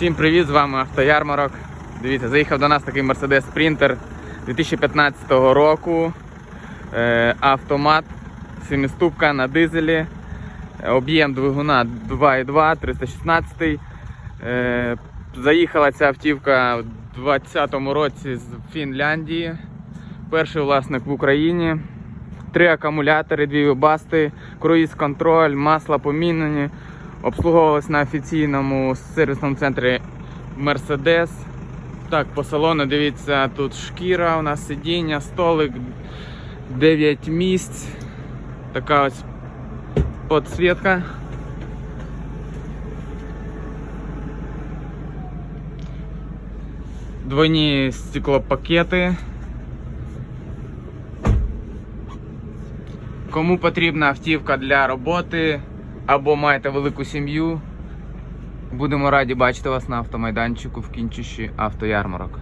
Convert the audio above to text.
Всім привіт, з вами Автоярмарок. Дивіться, заїхав до нас такий Mercedes Sprinter 2015 року. Е, автомат, семиступка на дизелі. Е, Об'єм двигуна 2.2, 316. Е, заїхала ця автівка у 2020 році з Фінляндії. Перший власник в Україні. Три акумулятори, дві вибасти, круїз контроль, масло помінені. Обслуговувалась на офіційному сервісному центрі Mercedes. Так, по салону дивіться, тут шкіра, у нас сидіння, столик, 9 місць. Така ось підсвітка. Двойні стеклопакети. Кому потрібна автівка для роботи або маєте велику сім'ю, будемо раді бачити вас на автомайданчику в кінчищі автоярмарок.